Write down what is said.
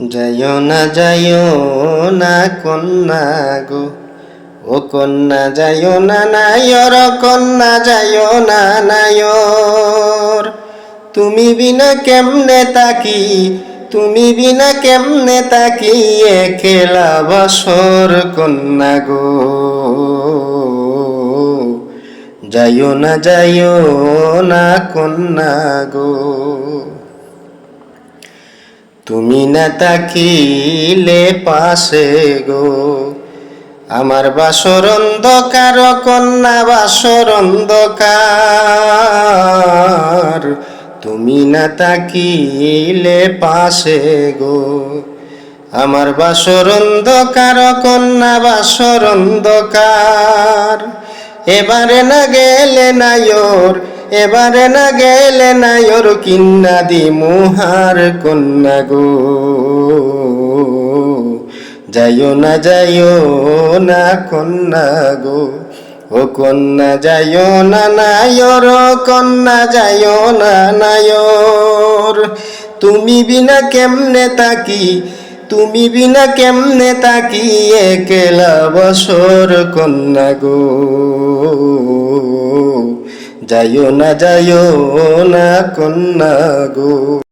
যাইও না যাইও না কন্যা গো। ও কন্যা, যাইও না নায়র, কন্যা যাইও না নায়র। তুমি বিনা কেমনে তাকি, তুমি বিনা কেমনে তাকি খেলা বসর কন্যা গো। যাইও না যাইও না কন্যা গো। তুমি না তাকিলে পাশে গো। আমার বাসর অন্ধকার, কন্যা বাসর অন্ধকার। তুমি না তাকিলে পাশে গো। আমার বাসর অন্ধকার, কন্যা বাসর অন্ধকার। এবারে না গেলে নায়র এবারে না গেলে নায়র কিন্না দি মুহার কন্যা গো। যাইও না যাইও না কন্যা গো। ও কন্যা যাইও না, নায়র কন্যা যাইও না, নায়র। তুমি বিনা কেমনে তাকি, তুমি বিনা কেমনে তাকি, একলা বছর কন্যা গো। যাইও না যাইও না কন্যা গো।